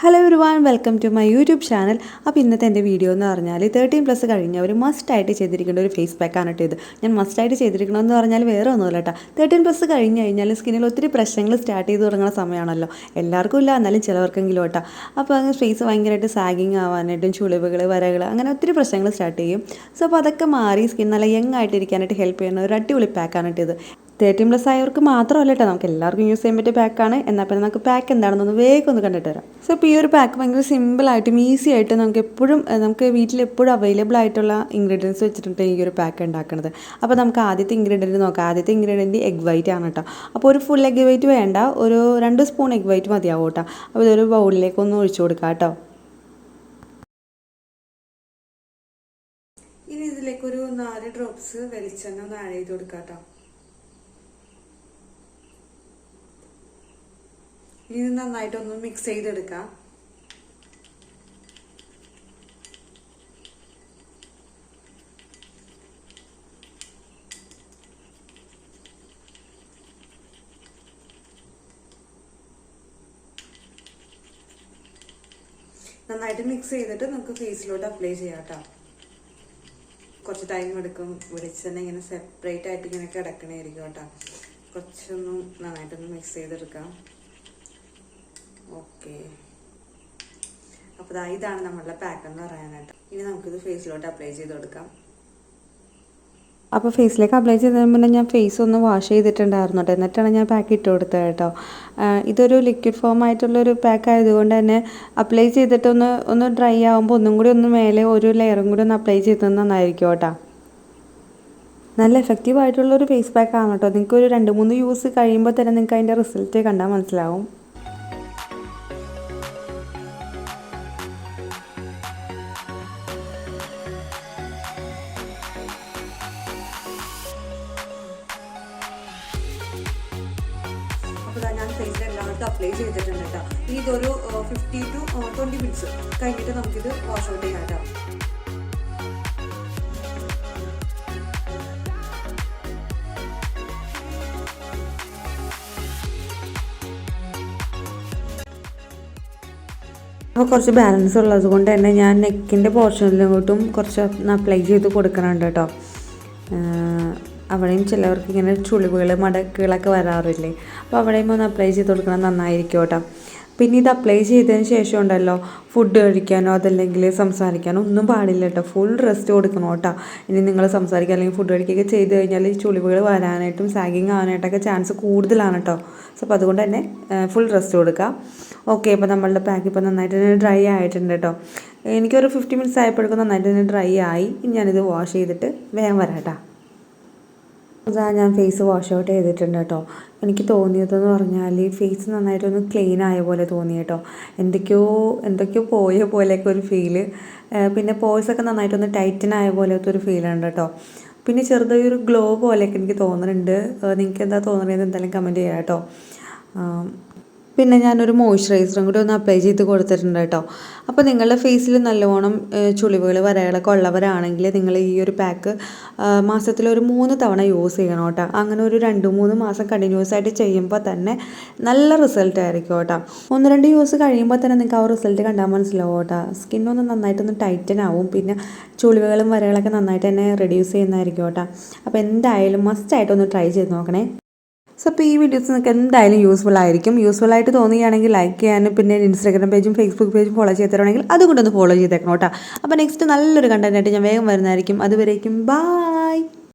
Hello ഒരു van welcome to my YouTube channel അപ്പോൾ ഇന്നത്തെ എന്റെ വീഡിയോ എന്ന് പറഞ്ഞാൽ തേർട്ടീൻ പ്ലസ് കഴിഞ്ഞവർ മസ്റ്റായിട്ട് ചെയ്തിരിക്കേണ്ട ഒരു ഫേസ് പാക്കാണ് കേട്ടോ ഇത്. ഞാൻ മസ്റ്റായിട്ട് ചെയ്തിരിക്കണമെന്ന് പറഞ്ഞാൽ വേറെ ഒന്നുമില്ല കേട്ടോ തേർട്ടീൻ പ്ലസ് കഴിഞ്ഞ് കഴിഞ്ഞാൽ സ്കിന്നിൽ ഒത്തിരി പ്രശ്നങ്ങൾ സ്റ്റാർട്ട് ചെയ്ത് തുടങ്ങുന്ന സമയമാണല്ലോ എല്ലാവർക്കും ഇല്ല എന്നാലും ചിലവർക്കെങ്കിലും കേട്ടോ അപ്പോൾ അങ്ങ് ഫേസ് ഭയങ്കരമായിട്ട് സാഗിങ് ആവാനായിട്ടും ചുളിവുകൾ വരകൾ അങ്ങനെ ഒത്തിരി പ്രശ്നങ്ങൾ സ്റ്റാർട്ട് ചെയ്യും. സോ അപ്പോൾ അതൊക്കെ മാറി സ്കിൻ നല്ല യങ് ആയിട്ടിരിക്കാനായിട്ട് ഹെൽപ്പ് ചെയ്യുന്ന ഒരു അടിപൊളി പാക്കാണ് കേട്ടോ ഇത്. തേർട്ടീൻ പ്ലസ് ആയവർക്ക് മാത്രമല്ല കേട്ടോ. നമുക്ക് എല്ലാവർക്കും യൂസ് ചെയ്യാൻ പറ്റിയ പാക്കാണ് എന്നാൽ പിന്നെ നമുക്ക് പാക്ക് എന്താണെന്നൊന്ന് വേഗം ഒന്ന് കണ്ടിട്ട് വരാം. സോ ഇപ്പോൾ ഈ ഒരു പാക്ക് ഭയങ്കര സിമ്പിളായിട്ടും ഈസി ആയിട്ട് നമുക്ക് എപ്പോഴും നമുക്ക് വീട്ടിൽ എപ്പോഴും അവൈലബിൾ ആയിട്ടുള്ള ഇൻഗ്രീഡിയൻസ് വെച്ചിട്ടുണ്ട് ഈ ഒരു പാക്ക് ഉണ്ടാക്കുന്നത്. അപ്പോൾ നമുക്ക് ആദ്യത്തെ ഇൻഗ്രീഡിയന്റ് നോക്കാം. ആദ്യത്തെ ഇൻഗ്രീഡിയന്റ് എഗ് വൈറ്റ് ആണ് കേട്ടോ. അപ്പോൾ ഒരു ഫുൾ എഗ് വൈറ്റ് വേണ്ട. ഒരു രണ്ട് സ്പൂൺ എഗ് വൈറ്റ് മതിയാവും കേട്ടോ. അപ്പോൾ ഇതൊരു ബൗളിലേക്ക് ഒന്ന് ഒഴിച്ചു കൊടുക്കാം കേട്ടോ. ഇനി ഇതിലേക്കൊരു നാല് ഡ്രോപ്സ് വെളിച്ചെണ്ണ ഒന്ന് ആഡ് ചെയ്ത് കൊടുക്കാം കേട്ടോ. ഇനി നന്നായിട്ടൊന്ന് മിക്സ് ചെയ്തെടുക്കാം. നന്നായിട്ട് മിക്സ് ചെയ്തിട്ട് നമുക്ക് ഫേസിലോട്ട് അപ്ലൈ ചെയ്യാം കേട്ടോ. കുറച്ച് ടൈം എടുക്കും. വെളിച്ചെണ്ണ ഇങ്ങനെ സെപ്പറേറ്റ് ആയിട്ട് ഇങ്ങനെ കിടക്കണായിരിക്കും കേട്ടോ. കുറച്ചൊന്നും നന്നായിട്ടൊന്ന് മിക്സ് ചെയ്തെടുക്കാം. ഓക്കെ. അപ്പോൾ ദാ ഇതാണ് നമ്മളുടെ പാക്ക് എന്ന് പറയാനായിട്ട്. ഇനി നമുക്കിത് ഫേസിലോട്ട് അപ്ലൈ ചെയ്ത് കൊടുക്കാം. അപ്പോൾ ഫേസിലേക്ക് അപ്ലൈ ചെയ്തതിന് മുന്നേ ഞാൻ ഫേസ് ഒന്ന് വാഷ് ചെയ്തിട്ടുണ്ടായിരുന്നു കേട്ടോ. എന്നിട്ടാണ് ഞാൻ പാക്ക് ഇട്ട് കൊടുത്തത് കേട്ടോ. ഇതൊരു ലിക്വിഡ് ഫോം ആയിട്ടുള്ളൊരു പാക്ക് ആയതുകൊണ്ട് തന്നെ അപ്ലൈ ചെയ്തിട്ടൊന്ന് ഒന്ന് ഡ്രൈ ആകുമ്പോൾ ഒന്നും കൂടി ഒന്ന് മേലെ ഒരു ലെയറും കൂടി ഒന്ന് അപ്ലൈ ചെയ്തത് നന്നായിരിക്കും കേട്ടോ. നല്ല എഫക്റ്റീവ് ആയിട്ടുള്ളൊരു ഫേസ് പാക്ക് ആണ് കേട്ടോ. നിങ്ങൾക്ക് ഒരു രണ്ട് മൂന്ന് യൂസ് കഴിയുമ്പോൾ തന്നെ നിങ്ങൾക്ക് അതിന്റെ റിസൾട്ട് കണ്ടാൽ മനസ്സിലാവും. അപ്പോൾ ഞാൻ ഫേസിൽ എല്ലായിടത്തും അപ്ലൈ ചെയ്തിട്ടുണ്ട് കേട്ടോ ഇനി ഇതൊരു ഫിഫ്റ്റി ടു ട്വന്റി മിനിറ്റ്സ് കഴിഞ്ഞിട്ട് നമുക്കിത് വാഷ് ഔട്ട് ചെയ്യാം കേട്ടോ അപ്പോൾ കുറച്ച് ബാലൻസ് ഉള്ളത് കൊണ്ട് തന്നെ ഞാൻ നെക്കിന്റെ പോർഷനിലോട്ടും കുറച്ച് അപ്ലൈ ചെയ്ത് കൊടുക്കണുണ്ട് കേട്ടോ അവിടെയും ചിലവർക്ക് ഇങ്ങനെ ചുളിവുകൾ മടക്കുകളൊക്കെ വരാറില്ലേ? അപ്പോൾ അവിടെയും ഒന്ന് അപ്ലൈ ചെയ്ത് കൊടുക്കണം നന്നായിരിക്കും കേട്ടോ. പിന്നെ ഇത് അപ്ലൈ ചെയ്തതിന് ശേഷം ഉണ്ടല്ലോ ഫുഡ് കഴിക്കാനോ അതല്ലെങ്കിൽ സംസാരിക്കാനോ ഒന്നും പാടില്ല കേട്ടോ. ഫുൾ റെസ്റ്റ് കൊടുക്കണം കേട്ടോ. ഇനി നിങ്ങൾ സംസാരിക്കുക അല്ലെങ്കിൽ ഫുഡ് കഴിക്കുകയൊക്കെ ചെയ്ത് കഴിഞ്ഞാൽ ഈ ചുളിവുകൾ വരാനായിട്ടും സാഗിങ് ആവാനായിട്ടൊക്കെ ചാൻസ് കൂടുതലാണ് കേട്ടോ. സോ അപ്പോൾ അതുകൊണ്ട് തന്നെ ഫുൾ റെസ്റ്റ് കൊടുക്കുക. ഓക്കെ ഇപ്പോൾ നമ്മളുടെ പാക്ക് ഇപ്പോൾ നന്നായിട്ട് തന്നെ ഡ്രൈ ആയിട്ടുണ്ട് കേട്ടോ. എനിക്കൊരു ഫിഫ്റ്റി മിനിറ്റ്സ് ആയപ്പോഴേക്കും നന്നായിട്ട് തന്നെ ഡ്രൈ ആയി. ഞാനിത് വാഷ് ചെയ്തിട്ട് വേഗം വരാം കേട്ടോ. അതാ ഞാൻ ഫേസ് വാഷ് ഔട്ട് ചെയ്തിട്ടുണ്ട് കേട്ടോ. എനിക്ക് തോന്നിയതെന്ന് പറഞ്ഞാൽ ഫേസ് നന്നായിട്ടൊന്ന് ക്ലീൻ ആയ പോലെ തോന്നി കേട്ടോ. എന്തൊക്കെയോ എന്തൊക്കെയോ പോയ പോലെയൊക്കെ ഒരു ഫീൽ പിന്നെ പോഴ്സൊക്കെ നന്നായിട്ടൊന്ന് ടൈറ്റൻ ആയ പോലത്തെ ഒരു ഫീലുണ്ട് കേട്ടോ. പിന്നെ ചെറുതൊരു ഗ്ലോ പോലെയൊക്കെ എനിക്ക് തോന്നുന്നുണ്ട്. നിങ്ങൾക്ക് എന്താ തോന്നുന്നത് എന്തായാലും കമന്റ് ചെയ്യാം കേട്ടോ. പിന്നെ ഞാനൊരു മോയ്സ്ചറൈസറും കൂടി ഒന്ന് അപ്ലൈ ചെയ്ത് കൊടുത്തിട്ടുണ്ട് കേട്ടോ. അപ്പോൾ നിങ്ങളുടെ ഫേസിൽ നല്ലവണ്ണം ചുളിവുകൾ വരകളൊക്കെ ഉള്ളവരാണെങ്കിൽ നിങ്ങൾ ഈ ഒരു പാക്ക് മാസത്തിൽ ഒരു മൂന്ന് തവണ യൂസ് ചെയ്യണം കേട്ടോ. അങ്ങനെ ഒരു രണ്ട് മൂന്ന് മാസം കണ്ടിന്യൂസ് ആയിട്ട് ചെയ്യുമ്പോൾ തന്നെ നല്ല റിസൾട്ട് ആയിരിക്കും കേട്ടോ. ഒന്ന് രണ്ട് യൂസ് കഴിയുമ്പോൾ തന്നെ നിങ്ങൾക്ക് ആ റിസൾട്ട് കണ്ടാൽ മനസ്സിലാവും കേട്ടോ. സ്കിന്നൊന്ന് നന്നായിട്ടൊന്ന് ടൈറ്റൻ ആവും. പിന്നെ ചുളിവുകളും വരകളൊക്കെ നന്നായിട്ട് തന്നെ റെഡ്യൂസ് ചെയ്യുന്നതായിരിക്കും കേട്ടോ. അപ്പോൾ എന്തായാലും മസ്റ്റായിട്ടൊന്ന് ട്രൈ ചെയ്ത് നോക്കണേ. സോ അപ്പോൾ ഈ വീഡിയോസ് നിങ്ങൾക്ക് എന്തായാലും യൂസ്ഫുൾ ആയിരിക്കും. യൂസ്ഫുൾ ആയിട്ട് തോന്നുകയാണെങ്കിൽ ലൈക്ക് ചെയ്യാനും പിന്നെ ഇൻസ്റ്റാഗ്രാം പേജും ഫേസ്ബുക്ക് പേജും ഫോളോ ചെയ്ത് തരുവാണെങ്കിൽ അതുകൊണ്ടൊന്ന് ഫോളോ ചെയ്തേക്കണം കേട്ടോ. അപ്പോൾ നെക്സ്റ്റ് നല്ലൊരു കണ്ടന്റായിട്ട് ഞാൻ വേഗം വരുന്നതായിരിക്കും. അതുവരേക്കും ബൈ